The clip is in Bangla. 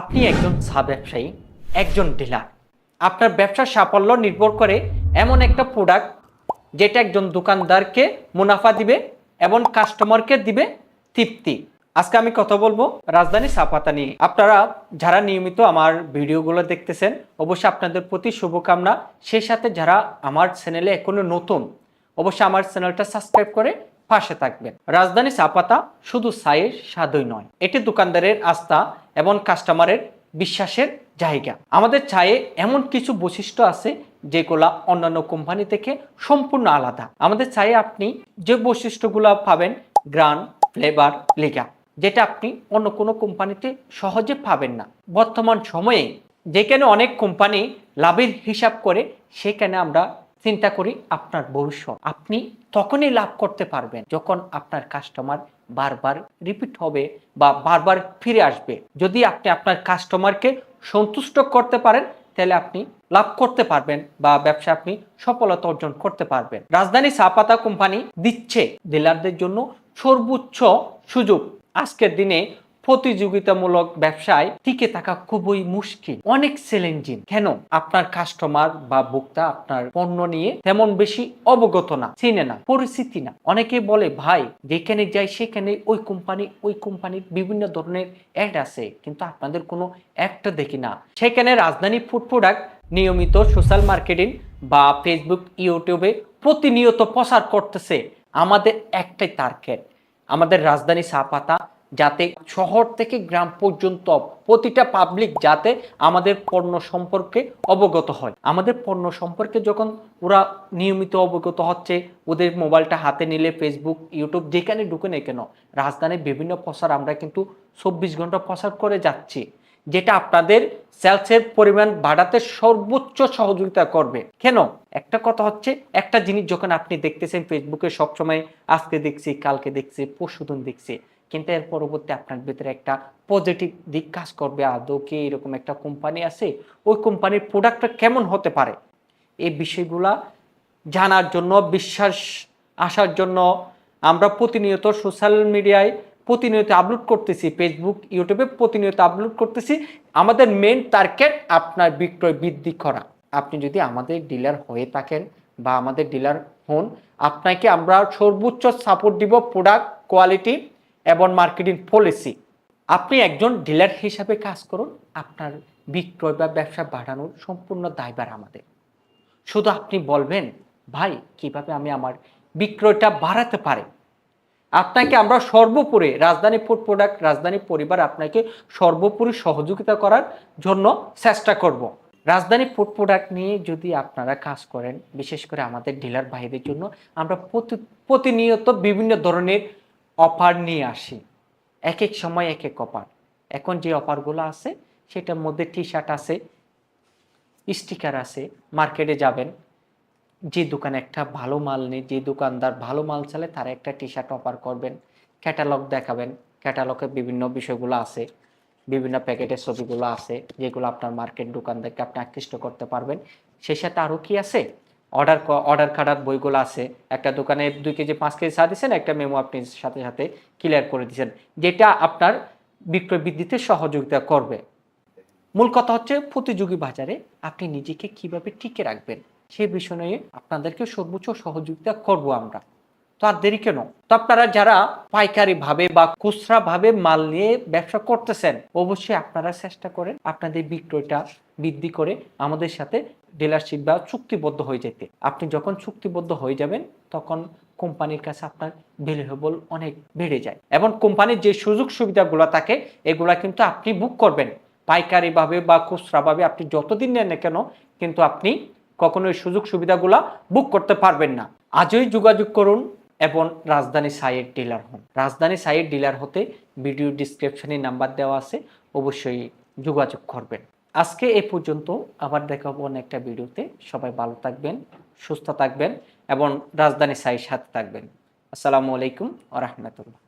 আপনি একজন চা ব্যবসায়ী, একজন ডিলার। আপনার ব্যবসার সাফল্য নির্ভর করে এমন একটা প্রোডাক্ট যেটা একজন দোকানদারকে মুনাফা দিবে এবং কাস্টমারকে দিবে তৃপ্তি। আজকে আমি কথা বলব রাজধানী চাপাতা নিয়ে। আপনারা যারা নিয়মিত আমার ভিডিওগুলো দেখতেছেন, অবশ্যই আপনাদের প্রতি শুভকামনা। সেই সাথে যারা আমার চ্যানেলে এখনও নতুন, অবশ্যই আমার চ্যানেলটা সাবস্ক্রাইব করে পাশে থাকবেন। রাজধানী চাপাতা শুধু চায়ের স্বাদই নয়, এটি দোকানদারের আস্থা এবং কাস্টমারের বিশ্বাসের জায়গা। আমাদের চায়ে এমন কিছু বৈশিষ্ট্য আছে যেগুলা অন্যান্য কোম্পানি থেকে সম্পূর্ণ আলাদা। আমাদের চায়ে আপনি যে বৈশিষ্ট্যগুলো পাবেন, গ্রান, ফ্লেভার, লিগা, যেটা আপনি অন্য কোনো কোম্পানিতে সহজে পাবেন না। বর্তমান সময়ে যেখানে অনেক কোম্পানি লাভের হিসাব করে, সেখানে আমরা চিন্তা করি আপনার ভবিষ্যৎ। আপনি তখনই লাভ করতে পারবেন যখন আপনার কাস্টমার বারবার রিপিট হবে বা বারবার ফিরে আসবে। যদি আপনি আপনার কাস্টমারকে সন্তুষ্ট করতে পারেন, তাহলে আপনি লাভ করতে পারবেন বা ব্যবসা আপনি সফলতা অর্জন করতে পারবেন। রাজধানী চাপাতা কোম্পানি দিচ্ছে ডিলারদের জন্য সর্বোচ্চ সুযোগ। আজকের দিনে প্রতিযোগিতামূলক ব্যবসায় টিকে থাকা খুবই মুশকিল। অনেক চ্যালেঞ্জিং। কেন? আপনার কাস্টমার বা ভোক্তা আপনার পণ্য নিয়ে তেমন বেশি অবগত না, চিনে না পরিস্থিতি না। অনেকে বলে, ভাই, যেখানে যাই সেখানে ওই কোম্পানি, ওই কোম্পানির বিভিন্ন ধরনের অ্যাড আছে, কিন্তু আপনাদের কোনো একটা দেখি না। সেখানে রাজধানী ফুড প্রোডাক্ট, নিয়মিত সোশ্যাল মার্কেটিং বা ফেসবুক, ইউটিউবে প্রতিনিয়ত প্রচার করতেছে। আমাদের একটাই টার্গেট, আমাদের রাজধানী চা পাতা যাতে শহর থেকে গ্রাম পর্যন্ত প্রতিটা পাবলিক যাতে আমাদের পণ্য সম্পর্কে অবগত হয়। আমাদের পণ্য সম্পর্কে যখন ওরা নিয়মিত অবগত হচ্ছে, ওদের মোবাইলটা হাতে নিলে ফেসবুক ইউটিউব যেখানে ঢুকে নেই কেন, রাজধানীর বিভিন্ন প্রসার আমরা কিন্তু চব্বিশ ঘণ্টা প্রসার করে যাচ্ছি, যেটা আপনাদের সেলসের পরিমাণ বাড়াতে সর্বোচ্চ সহযোগিতা করবে। কেন? একটা কথা হচ্ছে, একটা জিনিস যখন আপনি দেখতেছেন ফেসবুকে সবসময় আজকে দেখছি, কালকে দেখছি, পরশুদিন দেখছি কিন্তু এর পরবর্তী আপনার ভিতরে একটা পজিটিভ দিক কাজ করবে। আদৌ কি এরকম একটা কোম্পানি আছে? ওই কোম্পানির প্রোডাক্টটা কেমন হতে পারে? এই বিষয়গুলা জানার জন্য, বিশ্বাস আসার জন্য আমরা প্রতিনিয়ত সোশ্যাল মিডিয়ায় প্রতিনিয়ত আপলোড করতেছি। ফেসবুক ইউটিউবে প্রতিনিয়ত আপলোড করতেছি। আমাদের মেন টার্গেট আপনার বিক্রয় বৃদ্ধি করা। আপনি যদি আমাদের ডিলার হয়ে থাকেন বা আমাদের ডিলার হন, আপনাকে আমরা সর্বোচ্চ সাপোর্ট দিব প্রোডাক্ট কোয়ালিটি এবং মার্কেটিং পলিসি। আপনি একজন ডিলার হিসাবে কাজ করুন, আপনার বিক্রয় বা ব্যবসা বাড়ানোর সম্পূর্ণ দায়বার আমাদের। শুধু আপনি বলবেন, ভাই, কীভাবে আমি আমার বিক্রয়টা বাড়াতে পারি? আপনাকে আমরা সর্বোপরি রাজধানী ফুড প্রোডাক্ট, রাজধানী পরিবার আপনাকে সর্বোপরি সহযোগিতা করার জন্য চেষ্টা করব। রাজধানী ফুড প্রোডাক্ট নিয়ে যদি আপনারা কাজ করেন, বিশেষ করে আমাদের ডিলার ভাইদের জন্য, আমরা প্রতি, প্রতিনিয়ত বিভিন্ন ধরনের অফার নিয়ে আসি। এক এক সময় এক এক অফার। এখন যে অফারগুলো আছে, সেটার মধ্যে টি শার্ট আছে, স্টিকার আছে, মার্কেটে যাবেন, যে দোকানে একটা ভালো মাল নেই, যে দোকানদার ভালো মাল চালে তারা একটা টি শার্ট অফার করবেন ক্যাটালগ দেখাবেন ক্যাটালগে বিভিন্ন বিষয়গুলো আছে, বিভিন্ন প্যাকেটের ছবিগুলো আছে, যেগুলো আপনার মার্কেট দোকানদারকে আপনি আকৃষ্ট করতে পারবেন। সেই সাথে আরও কি আছে? অর্ডার অর্ডার কাটার বইগুলো আছে। একটা দোকানে দুই কেজি, পাঁচ কেজি চা দিচ্ছেন একটা মেমো আপনি সাথে সাথে ক্লিয়ার করে দিচ্ছেন যেটা আপনার বিক্রয় বৃদ্ধিতে সহযোগিতা করবে। মূল কথা হচ্ছে প্রতিযোগী বাজারে আপনি নিজেকে কীভাবে টিকে রাখবেন সেই বিষয় আপনাদেরকে সর্বোচ্চ সহযোগিতা করব আমরা। তো আর দেরি কেন? তো আপনারা যারা পাইকারি ভাবে বা খুচরা ভাবে মাল নিয়ে ব্যবসা করতেছেন, অবশ্যই আপনারা চেষ্টা করেন আপনাদের বিক্রয়টা বৃদ্ধি করে আমাদের সাথে ডিলারশিপ বা চুক্তিবদ্ধ হয়ে যেতে। আপনি যখন চুক্তিবদ্ধ হয়ে যাবেন, তখন কোম্পানির কাছে আপনার ভ্যালুয়েবল অনেক বেড়ে যায়। এবং কোম্পানির যে সুযোগ সুবিধাগুলো থাকে, এগুলা কিন্তু আপনি বুক করবেন। পাইকারিভাবে বা খুচরাভাবে আপনি যতদিন নেন না কেন, কিন্তু আপনি কখনো সুযোগ সুবিধাগুলা বুক করতে পারবেন না। আজই যোগাযোগ করুন এবং রাজধানী সাইয়ের ডিলার হন। রাজধানী সাইয়ের ডিলার হতে ভিডিও ডিসক্রিপশনে নাম্বার দেওয়া আছে, অবশ্যই যোগাযোগ করবেন। আজকে এ পর্যন্ত আবার দেখাবো অন্য একটা ভিডিওতে। সবাই ভালো থাকবেন, সুস্থ থাকবেন এবং রাজধানী সাইয়ের সাথে থাকবেন। আসসালামু আলাইকুম আ রহমতুল্লাহ।